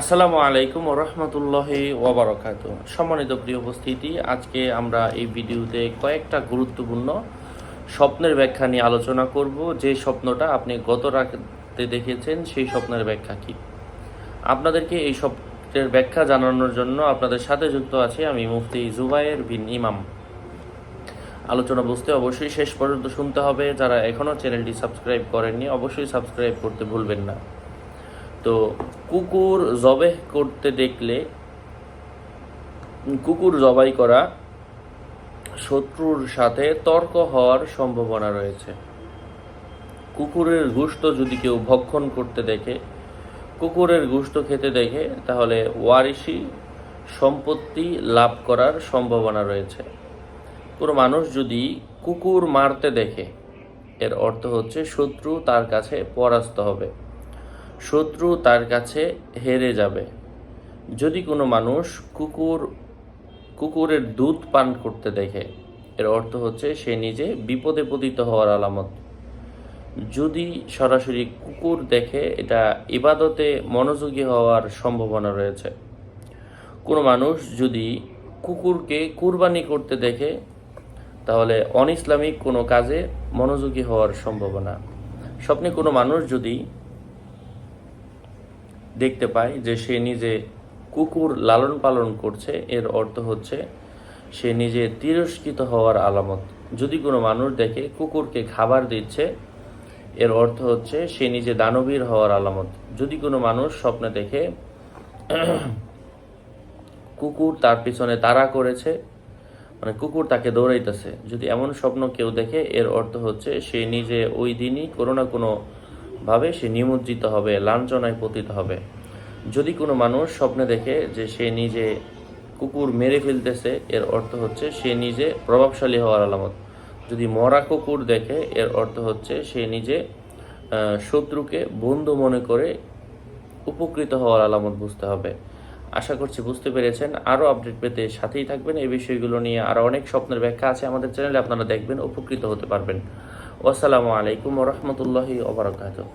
আসসালামু আলাইকুম রহমতুল্লাহ ওবরাকাত সম্মানিত প্রিয় উপস্থিতি, আজকে আমরা এই ভিডিওতে কয়েকটা গুরুত্বপূর্ণ স্বপ্নের ব্যাখ্যা নিয়ে আলোচনা করব। যে স্বপ্নটা আপনি গত রাতে দেখেছেন, সেই স্বপ্নের ব্যাখ্যা কি? আপনাদেরকে এই স্বপ্নের ব্যাখ্যা জানানোর জন্য আপনাদের সাথে যুক্ত আছে আমি মুফতি জুবায়ের বিন ইমাম। আলোচনা বুঝতে অবশ্যই শেষ পর্যন্ত শুনতে হবে। যারা এখনও চ্যানেলটি সাবস্ক্রাইব করেননি, অবশ্যই সাবস্ক্রাইব করতে ভুলবেন না। তো কুকুর জবেহ করতে দেখলে, কুকুর জবাই করা শত্রুর সাথে তর্ক হওয়ার সম্ভাবনা রয়েছে। কুকুরের গোশত যদি কেউ ভক্ষণ করতে দেখে, কুকুরের গোশত খেতে দেখে, তাহলে ওয়ারিশি সম্পত্তি লাভ করার সম্ভাবনা রয়েছে। কোনো মানুষ যদি কুকুর মারতে দেখে, এর অর্থ হচ্ছে শত্রু তার কাছে পরাস্ত হবে। শত্রু তার কাছে হেরে যাবে। যদি কোনো মানুষ কুকুর, কুকুরের দুধ পান করতে দেখে, এর অর্থ হচ্ছে সে নিজে বিপদে পতিত হওয়ার আলামত। যদি সরাসরি কুকুর দেখে, এটা ইবাদতে মনোযোগী হওয়ার সম্ভাবনা রয়েছে। কোনো মানুষ যদি কুকুরকে কুরবানি করতে দেখে, তাহলে অন ইসলামিক কোনো কাজে মনোযোগী হওয়ার সম্ভাবনা। স্বপ্নে কোনো মানুষ যদি দেখতে পায় যে সে নিজে কুকুর লালন পালন করছে। এর অর্থ হচ্ছে সে নিজে তিরস্কৃত হওয়ার আলামত। যদি কোনো মানুষ দেখে কুকুরকে খাবার দিচ্ছে, এর অর্থ হচ্ছে সে নিজে দানবীর হওয়ার আলামত। যদি কোনো মানুষ স্বপ্নে দেখে কুকুর তার পিছনে তাড়া করেছে মানে কুকুর তাকে দৌড়াইতেছে, যদি এমন স্বপ্ন কেউ দেখে, এর অর্থ হচ্ছে সে নিজে ওই দিনই কোনো না কোনো ভাবে সে নিমজ্জিত হবে, লাঞ্ছনায় পতিত হবে। যদি কোনো মানুষ স্বপ্নে দেখে যে সে নিজে কুকুর মেরে ফেলতেছে, এর অর্থ হচ্ছে সে নিজে প্রভাবশালী হওয়ার আলামত। যদি মরা কুকুর দেখে, এর অর্থ হচ্ছে সে নিজে শত্রুকে বন্ধু মনে করে উপকৃত হওয়ার আলামত বুঝতে হবে। আশা করছি বুঝতে পেরেছেন। আরও আপডেট পেতে সাথেই থাকবেন। এই বিষয়গুলো নিয়ে আরও অনেক স্বপ্নের ব্যাখ্যা আছে আমাদের চ্যানেলে। আপনারা দেখবেন, উপকৃত হতে পারবেন। আসসালামু আলাইকুম রহমতুল্লাহি ওবরাকাতুহ